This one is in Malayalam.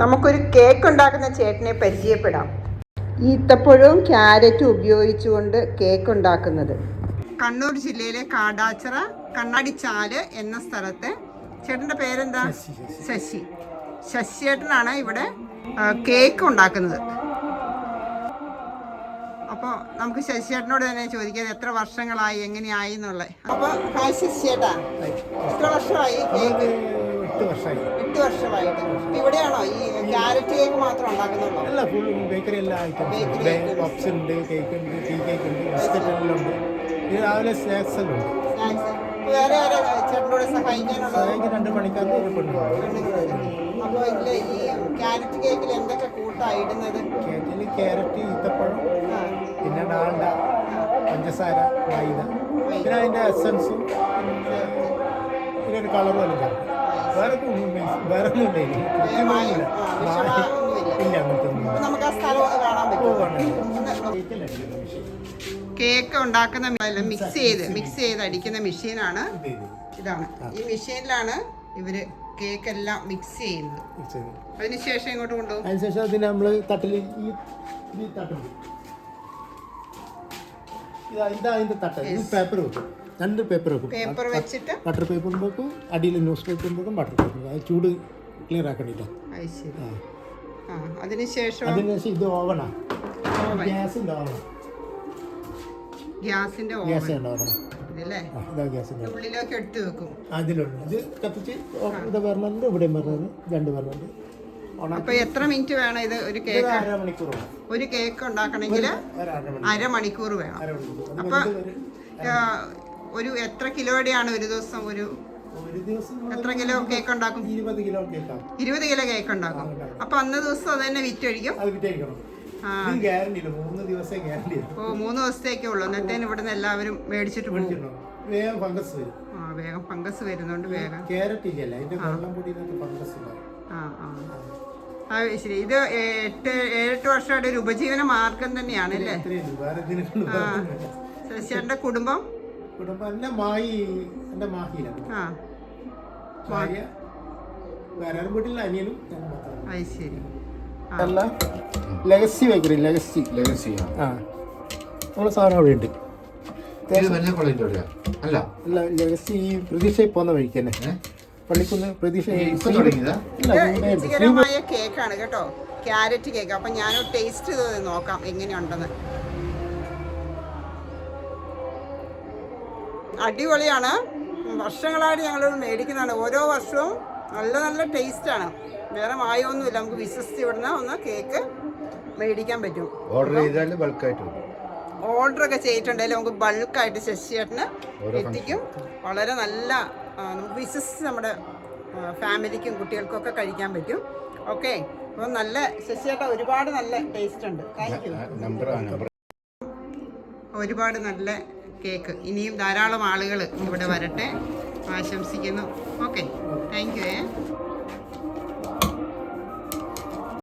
നമുക്കൊരു കേക്ക് ഉണ്ടാക്കുന്ന ചേട്ടനെ പരിചയപ്പെടാം. ഈത്തപ്പഴവും ക്യാരറ്റും ഉപയോഗിച്ചുകൊണ്ട് കേക്ക് ഉണ്ടാക്കുന്നത്. കണ്ണൂർ ജില്ലയിലെ കാടാച്ചിറ കണ്ണാടിച്ചാൽ എന്ന സ്ഥലത്തെ ചേട്ടന്റെ പേരെന്താ? ശശി ശശിയേട്ടനാണ് ഇവിടെ കേക്ക് ഉണ്ടാക്കുന്നത്. അപ്പോൾ നമുക്ക് ശശിയേട്ടനോട് തന്നെ ചോദിക്കാം എത്ര വർഷങ്ങളായി എങ്ങനെയായി എന്നുള്ളത്. അപ്പോൾ ഹായ് ശശിയേട്ടാ. എത്ര വർഷമായി കേക്ക് എട്ട് വർഷമായി. എട്ട് വർഷമായിട്ട് ഇവിടെയാണോ? ഈ ക്യാരറ്റ് കേക്ക് മാത്രം ഉണ്ടാക്കുന്നുള്ളൂ അല്ല ഫുൾ ബേക്കറി എല്ലാ ഐറ്റം ഐറ്റംസ്. പപ്സ് ഉണ്ട് കേക്ക് ഉണ്ട് ടീ കേക്ക് ഉണ്ട് ബിസ്ക്കറ്റ് എല്ലാം ഉണ്ട്. ഇത് രാവിലെ സ്നാക്സ് എല്ലാം ഉണ്ട്. വേറെ ആരെ ചേട്ടനോട് സഹായിക്കാനുള്ളത്? സഹായിക്ക് രണ്ട് മണിക്കാർ ഒരു പെണ്ണുണ്ട്. അപ്പോൾ ഇതിൽ ഈ ക്യാരറ്റ് കേക്കിൽ എന്തൊക്കെ കൂട്ടാ ഇടുന്നത്? കേക്കിൽ ക്യാരറ്റ് ഈത്തപ്പഴം പിന്നെ ഡാൽഡ പഞ്ചസാര മൈദ. പിന്നെ അതിന്റെ എസൻസും പിന്നെ ഒരു കളറും എല്ലാം വേറെ. ഇല്ല. അങ്ങനത്തെ കേക്ക് ഉണ്ടാക്കുന്ന മിക്സ് ചെയ്ത് മിക്സ് ചെയ്ത് അടിക്കുന്ന മെഷീനാണ് ഇത് ഇത്. ഇതാണ്. ഈ മെഷീനിലാണ് ഇവർ കേക്ക് എല്ലാം മിക്സ് ചെയ്യുന്നത്. അതിനുശേഷം ഇങ്ങോട്ട് കൊണ്ടുപോകും. അതിനുശേഷം അതിന് നമ്മൾ തട്ടിൽ ഈ തട്ടുണ്ട് ഇതാ ഇതാ അതിന്റെ തട്ട്. ഇത് പേപ്പർ വെക്കും. രണ്ട് പേപ്പർ വെക്കും. പേപ്പർ വെച്ചിട്ട്? ബട്ടർ പേപ്പറും വെക്കും അടിയിൽ ന്യൂസ് പേപ്പർ വെക്കും ബട്ടർ പേപ്പറും അത് ചൂട് ക്ലിയർ ആക്കണ്ടിട്ടോ അത് ശരി. ആ. ആ അതിനുശേഷം അതിനുശേഷം ഇത് ഓവണാണ് ഗ്യാസിന്റെ ഓവൺ ഗ്യാസിന്റെ ഓവൻ ഗ്യാസ് ഉണ്ട് ഓവൺ ഇതാ ഗ്യാസിന്റെ ഓവൺ ഉള്ളിലേക്ക് എടുത്ത് വെക്കും. അതിലുണ്ട്. ഇത് കത്തിച്ച് ഇത് വരണുണ്ട് ഇവിടെയും വരണുണ്ട് രണ്ട് ഓണാക്കി അപ്പൊ എത്ര മിനിറ്റ് വേണം ഇത് ഒരു കേക്ക്? ഒരു കേക്ക് ഉണ്ടാക്കണമെങ്കിൽ അരമണിക്കൂർ. വേണം. അപ്പൊ ഒരു എത്ര കിലോയുടെയാണ് ഒരു ദിവസം ഒരു എത്ര കിലോ കേക്ക് ഉണ്ടാക്കും? ഇരുപത് കിലോ കേക്ക് ഉണ്ടാക്കും. അപ്പൊ അന്ന് ദിവസം അത് തന്നെ വിറ്റൊഴിക്കും. ഓ മൂന്ന് ദിവസത്തേക്കേ ഉള്ളൂ. എന്നിട്ടേന് ഇവിടുന്ന് എല്ലാവരും മേടിച്ചിട്ട് പോകും. വേഗം ഫംഗസ് വരും. ആ വേഗം ഫംഗസ് വരുന്നുണ്ട് വേഗം. ക്യാരറ്റ് ഇല്ലല്ല. അതിന്റെ വെള്ളം പൊടിയിനകത്ത് ഫംഗസ് ഉണ്ടാവും ആ ആ ആ. ശരി. ഇത് എട്ട് ഏഴെട്ട് വർഷമായിട്ട് ഒരു ഉപജീവന മാർഗം തന്നെയാണ് അല്ലേ. ശശിയുടെ കുടുംബം? കുടുംബം എന്നെ മായി എന്റെ മാഹിയിലാണ് ആ. ഭാര്യ വേറെ വീട്ടിൽ അനിയനും ഞാൻ മാത്രമാണ്. അത് ശരി. അല്ല ലെഗസി ലെഗസി. ലെഗസിയാ ആ. നമ്മളെ സാധനം അവിടെ ഉണ്ട്. അല്ല. അല്ല ലെഗസി പ്രതീക്ഷയിൽ പോകുന്ന വഴിക്ക് തന്നെ? പള്ളിക്കുന്ന് പ്രതീക്ഷ രുചികരമായ കേക്കാണ് കേട്ടോ. ക്യാരറ്റ് കേക്ക് അപ്പൊ ഞാൻ ടേസ്റ്റ് ചെയ്ത് നോക്കാം എങ്ങനെയുണ്ടെന്ന്. അടിപൊളിയാണ്. വർഷങ്ങളായിട്ട് ഞങ്ങൾ മേടിക്കുന്നതാണ്. ഓരോ വർഷവും നല്ല നല്ല ടേസ്റ്റ് ആണ്. വേറെ മായമൊന്നുമില്ല നമുക്ക് വിശ്വസിച്ച് ഇവിടുന്ന് ഒന്ന് കേക്ക് മേടിക്കാൻ പറ്റും. ഓർഡർ ചെയ്താൽ ബൾക്കായിട്ട് ഓർഡർ ഒക്കെ ചെയ്തിട്ടുണ്ടെങ്കിൽ നമുക്ക് ബൾക്കായിട്ട് ശശിയേട്ടന് എത്തിക്കും. വളരെ നല്ല നമുക്ക് വിശ്വസിച്ച് നമ്മുടെ ഫാമിലിക്കും കുട്ടികൾക്കൊക്കെ കഴിക്കാൻ പറ്റും. ഓക്കെ അപ്പോൾ നല്ല ശശിയേട്ട ഒരുപാട് നല്ല ടേസ്റ്റ് ഉണ്ട്. താങ്ക് യു ഒരുപാട് നല്ല കേക്ക് ഇനിയും ധാരാളം ആളുകൾ ഇവിടെ വരട്ടെ. ആശംസിക്കുന്നു. ഓക്കെ താങ്ക് യു ഏ.